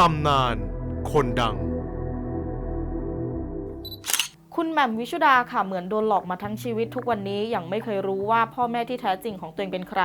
ตำนาน คนดัง คุณแหม่มวิชุดาค่ะเหมือนโดนหลอกมาทั้งชีวิตทุกวันนี้ยังไม่เคยรู้ว่าพ่อแม่ที่แท้จริงของตัวเองเป็นใคร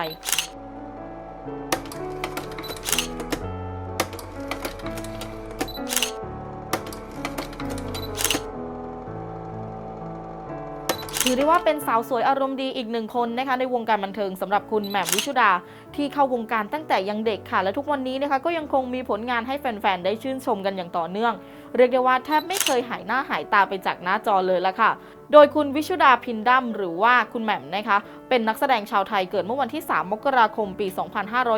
ถือได้ว่าเป็นสาวสวยอารมณ์ดีอีกหนึ่งคนนะคะในวงการบันเทิงสำหรับคุณแหม่มวิชุดา ที่เข้าวงการตั้งแต่ยังเด็กค่ะ และทุกวันนี้นะคะก็ยังคงมีผลงานให้แฟนๆได้ชื่นชมกันอย่างต่อเนื่องเรียกได้ว่าแทบไม่เคยหายหน้าหายตาไปจากหน้าจอเลยละค่ะ โดยคุณวิชุดาพินดัมหรือว่าคุณแหม่มนะคะ เป็นนักแสดงชาวไทยเกิดเมื่อวันที่ 3 มกราคมปี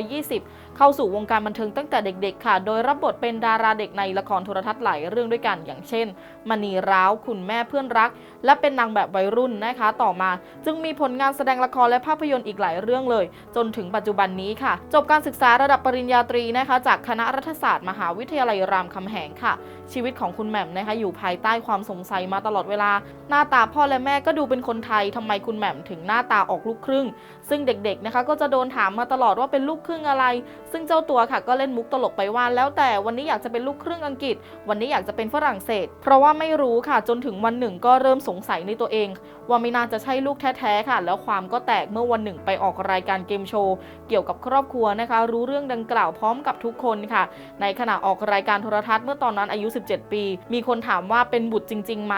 2520 เข้าสู่วงการบันเทิงตั้งแต่เด็กๆ ค่ะ โดยรับบทเป็นดาราเด็กในละครโทรทัศน์หลายเรื่องด้วยกันอย่างเช่นมณีร้าวคุณแม่เพื่อนรัก และเป็นนางแบบวัยรุ่นนะคะ ต่อมา จึงมีผลงานแสดงละครและภาพยนตร์อีกหลายเรื่องเลย จนถึงปัจจุบันนี้ค่ะ จบการศึกษาระดับปริญญาตรีนะคะ จากคณะรัฐศาสตร์มหาวิทยาลัยรามคำแหงค่ะชีวิตของคุณแหม่มนะคะอยู่ภายใต้ความสงสัยมาตลอดเวลา หน้าตาพ่อและแม่ก็ดูเป็นคนไทยทำไมคุณแหม่มถึงหน้าตาออกลูกครึ่ง ซึ่งเด็กๆนะคะก็จะโดนถามมาตลอดว่าเป็นลูกครึ่งอะไร ซึ่งเจ้าตัวค่ะก็เล่นมุกตลกไปว่าแล้วแต่วันนี้อยากจะเป็นลูกครึ่งอังกฤษ วันนี้อยากจะเป็นฝรั่งเศส เพราะว่าไม่รู้ค่ะจนถึงวันหนึ่งก็เริ่มสงสัยในตัวเอง ว่าไม่น่าจะใช่ลูกแท้ๆค่ะ แล้วความก็แตกเมื่อวันหนึ่งไปออกรายการเกมโชว์เกี่ยวกับครอบครัวนะคะ รู้เรื่องดังกล่าวพร้อมกับทุกคนค่ะ ในขณะออกรายการโทรทัศน์เมื่อตอนนั้นอายุ17 ปี มีคนถามว่าเป็นบุตรจริงๆไหม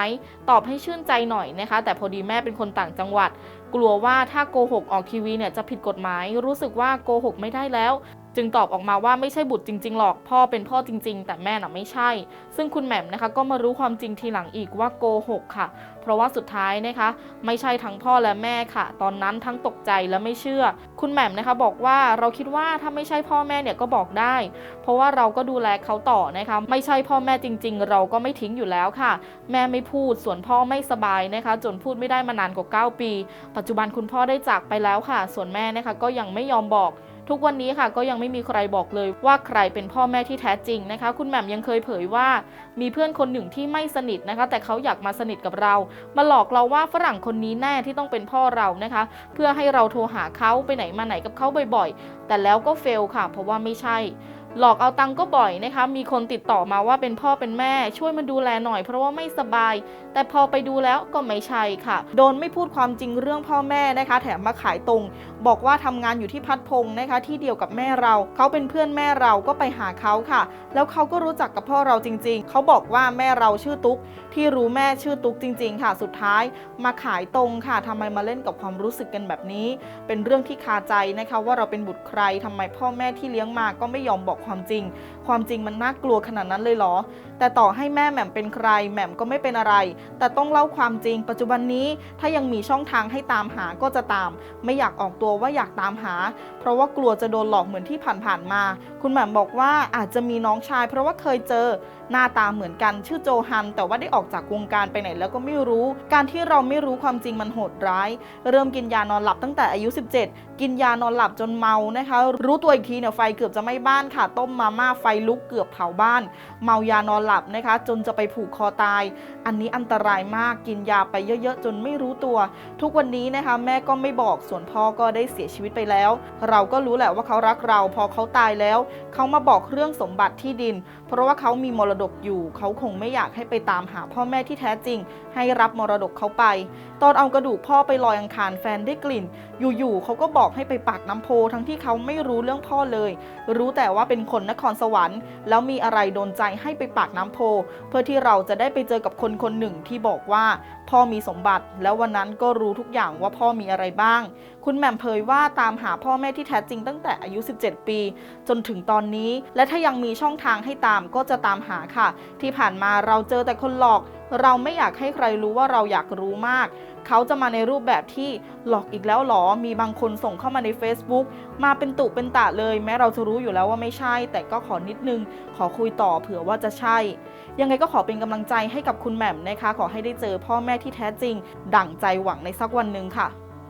ตอบให้ชื่นใจหน่อยนะคะ แต่พอดีแม่เป็นคนต่างจังหวัด กลัวว่าถ้าโกหกออกทีวีเนี่ยจะผิดกฎหมาย รู้สึกว่าโกหกไม่ได้แล้ว จึงตอบออกมาว่าไม่ใช่บุตรจริง ๆ หรอก พ่อเป็นพ่อจริง ๆ แต่แม่น่ะไม่ใช่ ซึ่งคุณแหม่มนะคะก็มารู้ความจริงทีหลังอีกว่าโกหกค่ะ เพราะว่าสุดท้ายนะคะ ไม่ใช่ทั้งพ่อและแม่ค่ะ ตอนนั้นทั้งตกใจและไม่เชื่อ คุณแหม่มนะคะบอกว่าเราคิดว่าถ้าไม่ใช่พ่อแม่เนี่ยก็บอกได้ เพราะว่าเราก็ดูแลเขาต่อนะคะ ไม่ใช่พ่อแม่จริง ๆ เราก็ไม่ทิ้งอยู่แล้วค่ะ แม่ไม่พูดส่วนพ่อไม่สบายนะคะ จนพูดไม่ได้มานานกว่า 9 ปี ปัจจุบันคุณพ่อได้จากไปแล้วค่ะ ส่วนแม่นะคะก็ยังไม่ยอมบอก ทุกวันนี้ค่ะก็ยังไม่มีใครบอกเลยว่าใครเป็นพ่อแม่ที่แท้จริงนะคะ คุณแหม่มยังเคยเผยว่า มีเพื่อนคนหนึ่งที่ไม่สนิทนะคะ แต่เขาอยากมาสนิทกับเรา มาหลอกเราว่าฝรั่งคนนี้แน่ที่ต้องเป็นพ่อเรานะคะ เพื่อให้เราโทรหาเขาไปไหนมาไหนกับเขาบ่อยๆ แต่แล้วก็เฟลค่ะ เพราะว่าไม่ใช่ หลอกเอาตังก็บ่อยนะคะ มีคนติดต่อมาว่าเป็นพ่อเป็นแม่ ช่วยมาดูแลหน่อยเพราะว่าไม่สบาย แต่พอไปดูแล้วก็ไม่ใช่ค่ะ โดนไม่พูดความจริงเรื่องพ่อแม่นะคะ แถมมาขายตรง บอกว่าทำงานอยู่ที่พัดพงศ์นะคะ ที่เดียวกับแม่เรา เขาเป็นเพื่อนแม่เราก็ไปหาเขาค่ะ แล้วเขาก็รู้จักกับพ่อเราจริง ๆ เขาบอกว่าแม่เราชื่อตุ๊ก ที่รู้แม่ชื่อตุ๊กจริง ๆ ค่ะ สุดท้ายมาขายตรงค่ะทำไมมาเล่นกับความรู้สึกกันแบบนี้ เป็นเรื่องที่คาใจนะคะ ว่าเราเป็นบุตรใครทำไมพ่อแม่ที่เลี้ยงมาก็ไม่ยอมบอกความจริง ความจริงมันน่ากลัวขนาดนั้นเลยเหรอ แต่ต่อให้แม่แหม่มเป็นใครแหม่มก็ไม่เป็นอะไร แต่ต้องเล่าความจริง ปัจจุบันนี้ถ้ายังมีช่องทางให้ตามหาก็จะตาม ไม่อยากออกตัวว่าอยากตามหา เพราะว่ากลัวจะโดนหลอกเหมือนที่ผ่านๆมา คุณแหม่มบอกว่าอาจจะมีน้องชาย เพราะว่าเคยเจอ หน้าตาเหมือนกันชื่อโจฮัน แต่ว่าได้ออกจากวงการไปไหนแล้วก็ไม่รู้ การที่เราไม่รู้ความจริงมันโหดร้าย เริ่มกินยานอนหลับตั้งแต่อายุ 17 กินยานอนหลับจนเมานะคะ รู้ตัวอีกทีเนี่ยไฟเกือบจะไม้บ้านค่ะ ต้มมาม่าไฟลุกเกือบเผาบ้าน เมายานอนหลับนะคะ จนจะไปผูกคอตาย อันนี้อันตรายมากกินยาไปเยอะๆ จนไม่รู้ตัว ทุกวันนี้นะคะแม่ก็ไม่บอกส่วนพ่อก็ได้เสียชีวิตไปแล้ว เราก็รู้แหละว่าเขารักเราพอเขาตายแล้ว เขามาบอกเรื่องสมบัติที่ดิน เพราะว่าเขามีมรดดกอยู่ เขาคงไม่อยากให้ไปตามหาพ่อแม่ที่แท้จริง ให้รับมรดกเขาไป ตอนเอากระดูกพ่อไปลอยอังคารแฟนได้กลิ่น อยู่ๆเขาก็บอกให้ไปปากน้ำโพทั้งที่เขาไม่รู้เรื่องพ่อเลย รู้แต่ว่าเป็นคนนครสวรรค์ แล้วมีอะไรโดนใจให้ไปปากน้ำโพ เพื่อที่เราจะได้ไปเจอกับคนคนหนึ่งที่บอกว่า พ่อมีสมบัติ แล้ววันนั้นก็รู้ทุกอย่างว่าพ่อมีอะไรบ้าง คุณแหม่มเผยว่าตามหาพ่อแม่ที่แท้จริงตั้งแต่อายุ 17 ปี จนถึงตอนนี้ และถ้ายังมีช่องทางให้ตามก็จะตามหาค่ะ ที่ผ่านมาเราเจอแต่คนหลอก เราไม่อยากให้ใครรู้ว่าเราอยากรู้มาก เขาจะมาในรูปแบบที่หลอกอีกแล้วหรอ มีบางคนส่งเข้ามาใน Facebook มาเป็นตุเป็นตะเลย แม้เราจะรู้อยู่แล้วว่าไม่ใช่ แต่ก็ขอนิดนึง ขอคุยต่อเผื่อว่าจะใช่ ยังไงก็ขอเป็นกำลังใจให้กับคุณแหม่มนะคะ ขอให้ได้เจอพ่อแม่ที่แท้จริง ดั่งใจหวังในสักวันหนึ่งค่ะ